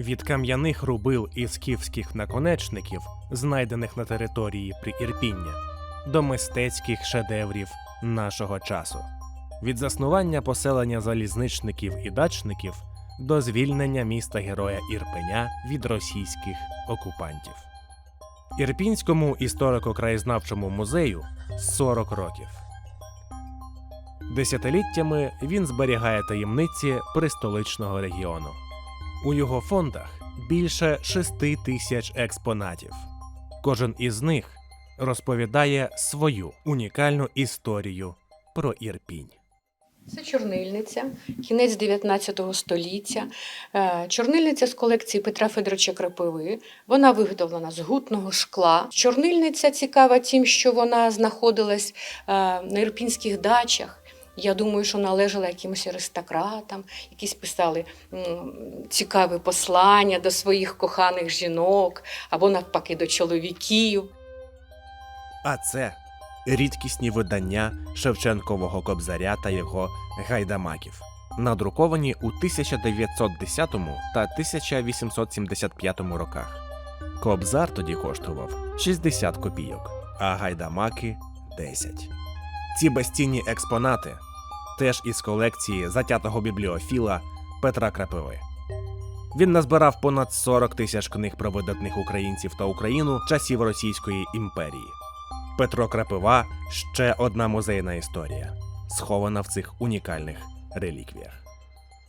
Від кам'яних рубил і скіфських наконечників, знайдених на території Приірпіння, до мистецьких шедеврів нашого часу, від заснування поселення залізничників і дачників до звільнення міста Героя Ірпеня від російських окупантів. Ірпінському історико-краєзнавчому музею 40 років. Десятиліттями він зберігає таємниці пристоличного регіону. У його фондах більше шести тисяч експонатів. Кожен із них розповідає свою унікальну історію про Ірпінь. Це чорнильниця, кінець 19 століття. Е, Чорнильниця з колекції Петра Федоровича Крапиви. Вона виготовлена з гутного шкла. Чорнильниця цікава тим, що вона знаходилась е, на ірпінських дачах. Я думаю, що належала якимось аристократам, якісь писали цікаві послання до своїх коханих жінок або навпаки до чоловіків. А це рідкісні видання Шевченкового кобзаря та його гайдамаків, надруковані у 1910 та 1875 роках. Кобзар тоді коштував 60 копійок, а гайдамаки 10. Ці безцінні експонати теж із колекції затятого бібліофіла Петра Крапиви. Він назбирав понад 40 тисяч книг про видатних українців та Україну часів Російської імперії. Петро Крапива ще одна музейна історія, схована в цих унікальних реліквіях.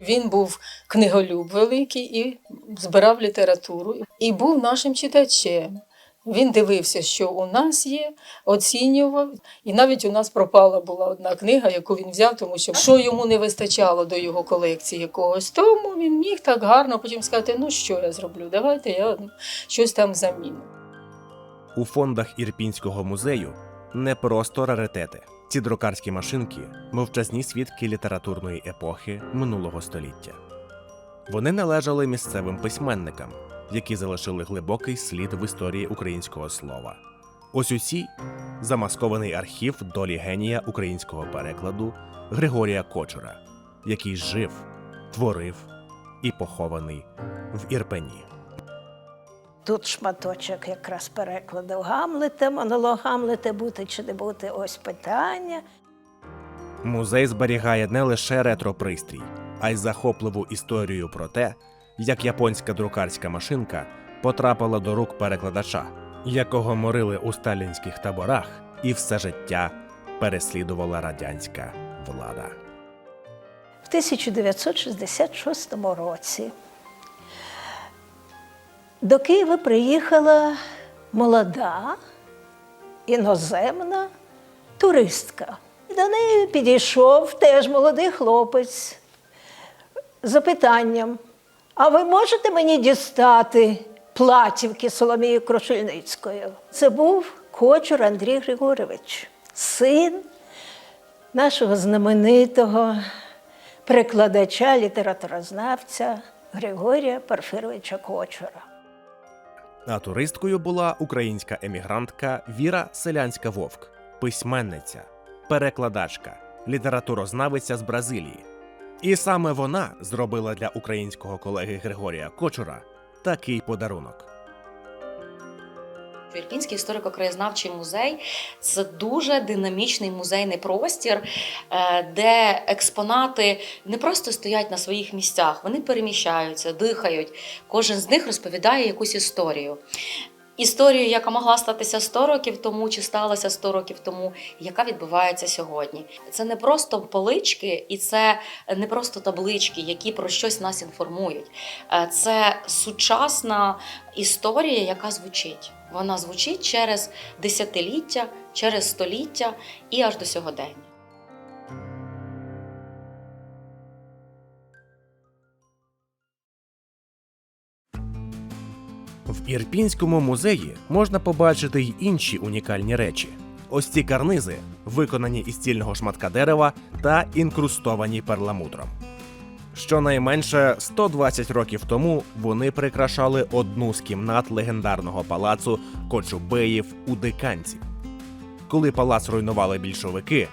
Він був книголюб великий і збирав літературу, і був нашим читачем. Він дивився, що у нас є, оцінював. І навіть у нас пропала була одна книга, яку він взяв, тому що що йому не вистачало до його колекції якогось, тому він міг так гарно потім сказати: ну що я зроблю, давайте я щось там заміню. У фондах Ірпінського музею не просто раритети. Ці друкарські машинки мовчазні свідки літературної епохи минулого століття. Вони належали місцевим письменникам, які залишили глибокий слід в історії українського слова. Ось усі замаскований архів долі генія українського перекладу Григорія Кочура, який жив, творив і похований в Ірпені. Тут шматочок якраз перекладу Гамлета, монолог Гамлета бути чи не бути, ось питання. Музей зберігає не лише ретро-пристрій, а й захопливу історію про те, як японська друкарська машинка потрапила до рук перекладача, якого морили у сталінських таборах, і все життя переслідувала радянська влада. В 1966 році до Києва приїхала молода іноземна туристка. До неї підійшов теж молодий хлопець з запитанням: а ви можете мені дістати платівки Соломії Крушельницької? Це був кочур Андрій Григорович, син нашого знаменитого перекладача, літературознавця Григорія Порфировича Кочура. А туристкою була українська емігрантка Віра Селянська Вовк, письменниця, перекладачка, літературознавиця з Бразилії. І саме вона зробила для українського колеги Григорія Кочура такий подарунок. Ірпінський історико-краєзнавчий музей це дуже динамічний музейний простір, е, де експонати не просто стоять на своїх місцях, вони переміщаються, дихають. Кожен з них розповідає якусь історію. Історію, яка могла статися 100 років тому, чи сталася 100 років тому, яка відбувається сьогодні. Це не просто полички, і це не просто таблички, які про щось нас інформують. Е, Це сучасна історія, яка звучить. Вона звучить через десятиліття, через століття і аж до сьогодення. В Ірпінському музеї можна побачити й інші унікальні речі. Ось ці карнизи, виконані із цільного шматка дерева та інкрустовані перламутром. Щонайменше 120 років тому вони прикрашали одну з кімнат легендарного палацу Кочубеїв у Диканці. Коли палац руйнували більшовики,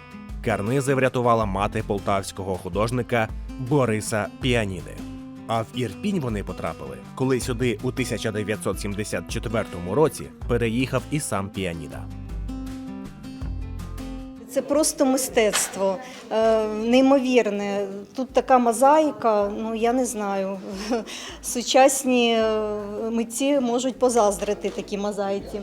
Карнизи врятувала мати полтавського художника Бориса Піаніди. А в Ірпінь вони потрапили, коли сюди у 1974 році переїхав і сам Піаніда. Це просто мистецтво, е, неймовірне. Тут така мозаїка, ну я не знаю. Сучасні е, митці можуть позаздрити такій мозаїці.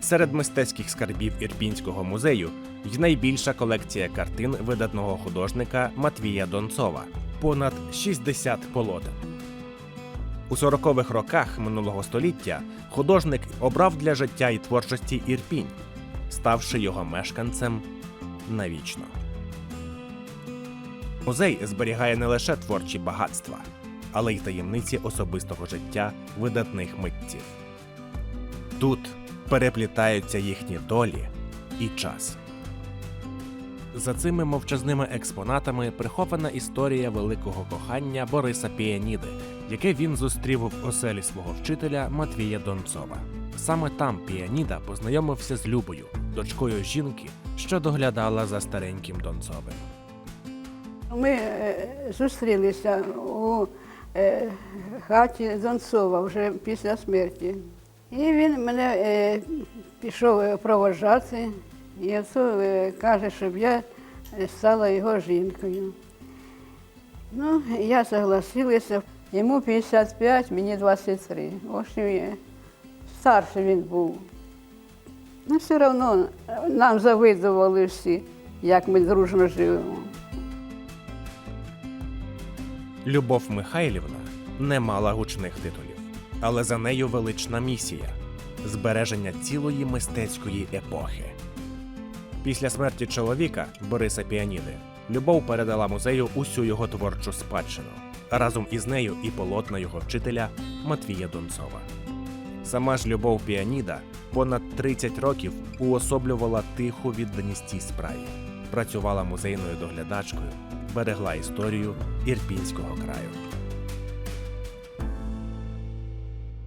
Серед мистецьких скарбів Ірпінського музею й найбільша колекція картин видатного художника Матвія Донцова понад 60 полотен. У 40-х роках минулого століття художник обрав для життя і творчості Ірпінь, ставши його мешканцем навічно. Музей зберігає не лише творчі багатства, але й таємниці особистого життя видатних митців. Тут переплітаються їхні долі і час. За цими мовчазними експонатами прихована історія великого кохання Бориса Піаніди, яке він зустрів в оселі свого вчителя Матвія Донцова. Саме там Піаніда познайомився з Любою, дочкою жінки, що доглядала за стареньким Донцовим. Ми е, зустрілися у е, хаті Донцова вже після смерті. І він мене е, пішов проводжати, і оце е, каже, щоб я стала його жінкою. Ну, я согласилася. Йому 55, мені 23. Ось він, старший він був. Ну, все одно нам завидували всі, як ми дружно живемо. Любов Михайлівна не мала гучних титулів, але за нею велична місія збереження цілої мистецької епохи. Після смерті чоловіка Бориса Піаніди Любов передала музею усю його творчу спадщину, разом із нею і полотна його вчителя Матвія Донцова. Сама ж Любов Піаніда понад 30 років уособлювала тиху відданість цій справі, працювала музейною доглядачкою, берегла історію Ірпінського краю.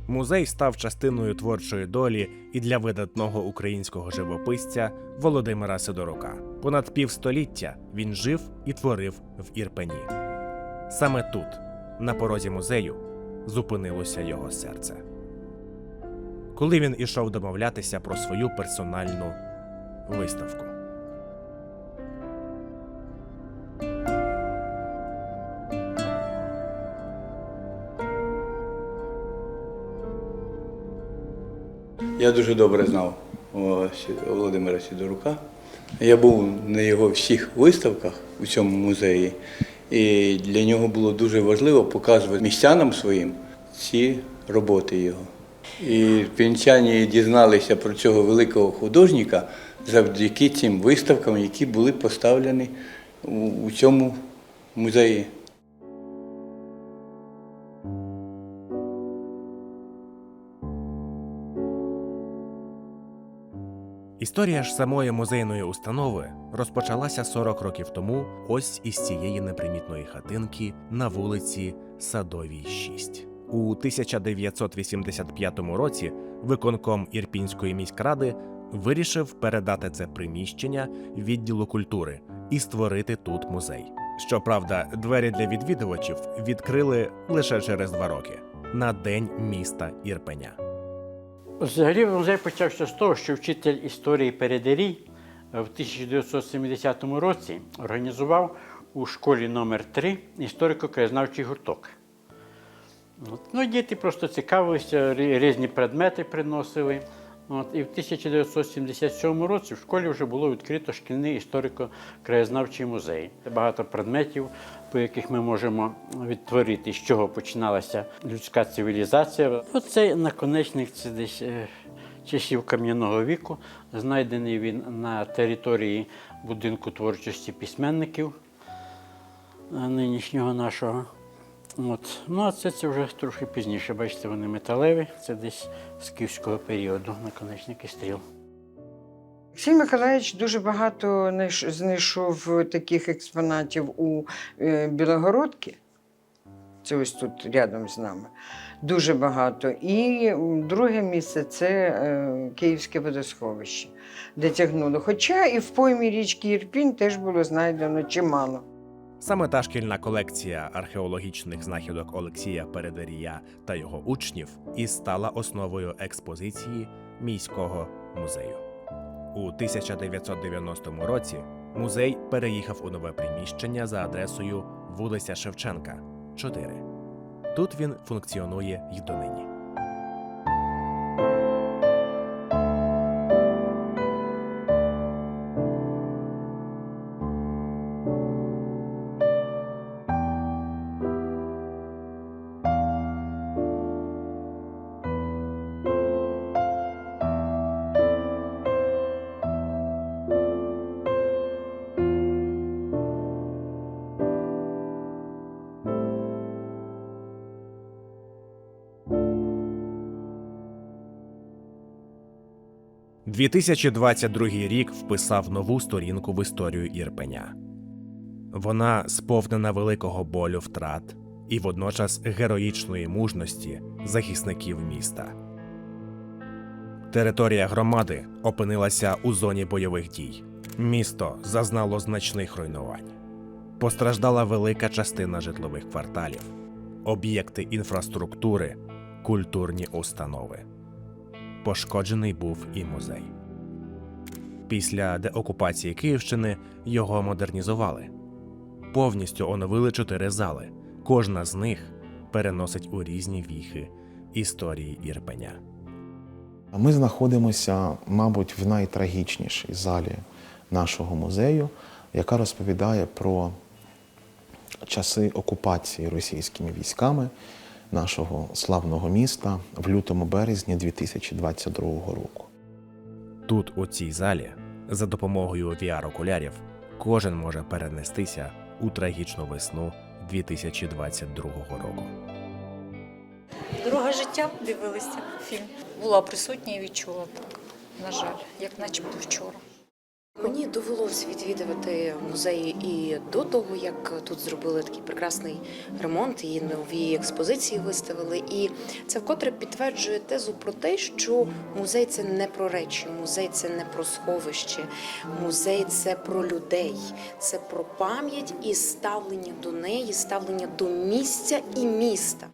Музей став частиною творчої долі і для видатного українського живописця Володимира Сидорука. Понад півстоліття він жив і творив в Ірпені. Саме тут, на порозі музею, зупинилося його серце. Коли він ішов домовлятися про свою персональну виставку. Я дуже добре знав Володимира Сідорука. Я був на його всіх виставках у цьому музеї, і для нього було дуже важливо показувати містянам своїм ці роботи його. І пінчані дізналися про цього великого художника завдяки цим виставкам, які були поставлені у, цьому музеї. Історія ж самої музейної установи розпочалася 40 років тому ось із цієї непримітної хатинки на вулиці Садовій 6. У 1985 році виконком Ірпінської міськради вирішив передати це приміщення відділу культури і створити тут музей. Щоправда, двері для відвідувачів відкрили лише через два роки на день міста Ірпеня. Взагалі музей почався з того, що вчитель історії Передерій в 1970 році організував у школі номер 3 історико-краєзнавчий гурток. Ну, діти просто цікавилися, різні предмети приносили. От. І в 1977 році в школі вже було відкрито шкільний історико-краєзнавчий музей. Це Багато предметів, по яких ми можемо відтворити, з чого починалася людська цивілізація. Оцей наконечник це десь е, часів кам'яного віку. Знайдений він на території будинку творчості письменників е, нинішнього нашого. От. Ну, а це, це вже трохи пізніше. Бачите, вони металеві. Це десь з київського періоду наконечники стріл. Олексій Миколаївич дуже багато знайшов таких експонатів у е, Білогородці. Це ось тут рядом з нами. Дуже багато. І друге місце це е, Київське водосховище, де тягнуло. Хоча і в поймі річки Ірпінь теж було знайдено чимало. Саме та шкільна колекція археологічних знахідок Олексія Передарія та його учнів і стала основою експозиції міського музею. У 1990 році музей переїхав у нове приміщення за адресою вулиця Шевченка, 4. Тут він функціонує й донині. – 2022 рік вписав нову сторінку в історію Ірпеня. Вона сповнена великого болю втрат і водночас героїчної мужності захисників міста. Територія громади опинилася у зоні бойових дій. Місто зазнало значних руйнувань. Постраждала велика частина житлових кварталів, об'єкти інфраструктури, культурні установи. Пошкоджений був і музей. Після деокупації Київщини його модернізували. Повністю оновили чотири зали. Кожна з них переносить у різні віхи історії Ірпеня. Ми знаходимося, мабуть, в найтрагічнішій залі нашого музею, яка розповідає про часи окупації російськими військами нашого славного міста в лютому березні 2022 року. Тут, у цій залі, за допомогою VR-окулярів, кожен може перенестися у трагічну весну 2022 року. Друге життя дивилися фільм. Була присутня і відчула так. На жаль, як начебто вчора. Мені довелось відвідувати музей і до того, як тут зробили такий прекрасний ремонт, і нові експозиції виставили. І це вкотре підтверджує тезу про те, що музей це не про речі, музей це не про сховище, музей це про людей, це про пам'ять і ставлення до неї, ставлення до місця і міста.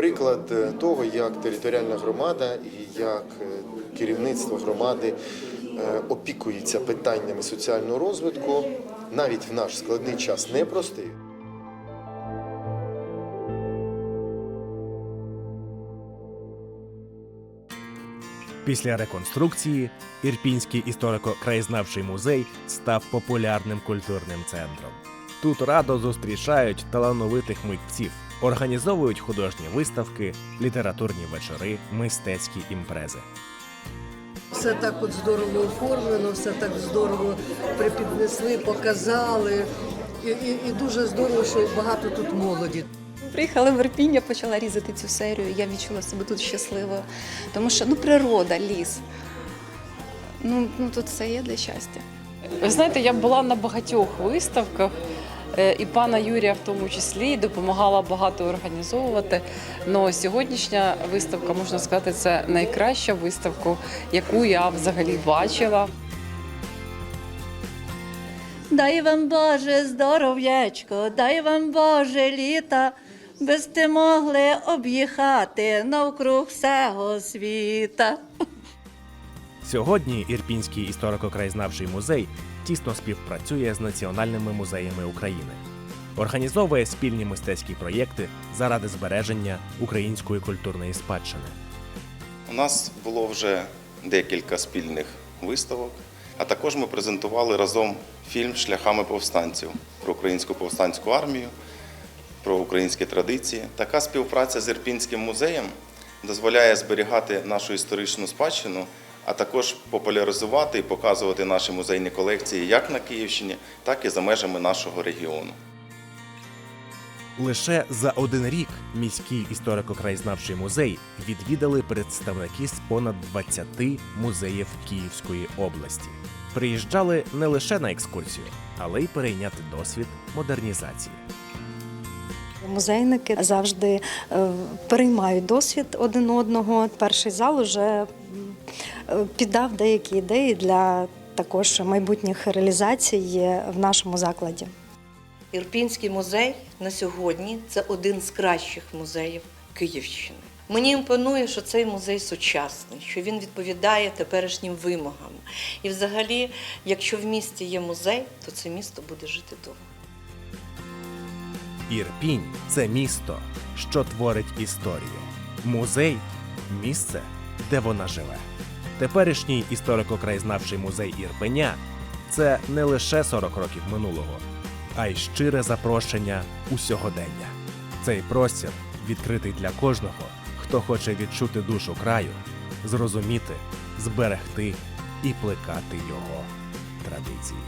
Приклад е, того, як територіальна громада і як е, керівництво громади е, опікується питаннями соціального розвитку, навіть в наш складний час непростий. Після реконструкції Ірпінський історико-краєзнавчий музей став популярним культурним центром. Тут радо зустрічають талановитих митців, організовують художні виставки, літературні вечори, мистецькі імпрези. Все так от здорово оформлено, все так здорово припіднесли, показали. І, і, і дуже здорово, що багато тут молоді. Приїхала в Ірпінь, я почала різати цю серію. Я відчула себе тут щасливою, тому що ну природа, ліс. Ну, ну тут все є для щастя. Ви знаєте, я була на багатьох виставках, і пана Юрія в тому числі і допомагала багато організовувати. Но сьогоднішня виставка, можна сказати, це найкраща виставка, яку я взагалі бачила. Дай вам Боже здоров'ячко, дай вам Боже літа, без ти могли об'їхати навкруг всього світа. Сьогодні Ірпінський історико-краєзнавчий музей тісно співпрацює з національними музеями України, організовує спільні мистецькі проєкти заради збереження української культурної спадщини. У нас було вже декілька спільних виставок, а також ми презентували разом фільм Шляхами повстанців про українську повстанську армію, про українські традиції. Така співпраця з Ірпінським музеєм дозволяє зберігати нашу історичну спадщину, а також популяризувати і показувати наші музейні колекції як на Київщині, так і за межами нашого регіону. Лише за один рік міський історико-краєзнавчий музей відвідали представники з понад 20 музеїв Київської області. Приїжджали не лише на екскурсію, але й перейняти досвід модернізації. Музейники завжди е, переймають досвід один одного. Перший зал уже піддав деякі ідеї для також майбутніх реалізацій в нашому закладі. Ірпінський музей на сьогодні це один з кращих музеїв Київщини. Мені імпонує, що цей музей сучасний, що він відповідає теперішнім вимогам. І взагалі, якщо в місті є музей, то це місто буде жити довго. Ірпінь це місто, що творить історію. Музей місце, де вона живе. Теперішній історико-краєзнавчий музей Ірпеня це не лише 40 років минулого, а й щире запрошення у сьогодення. Цей простір відкритий для кожного, хто хоче відчути душу краю, зрозуміти, зберегти і плекати його традиції.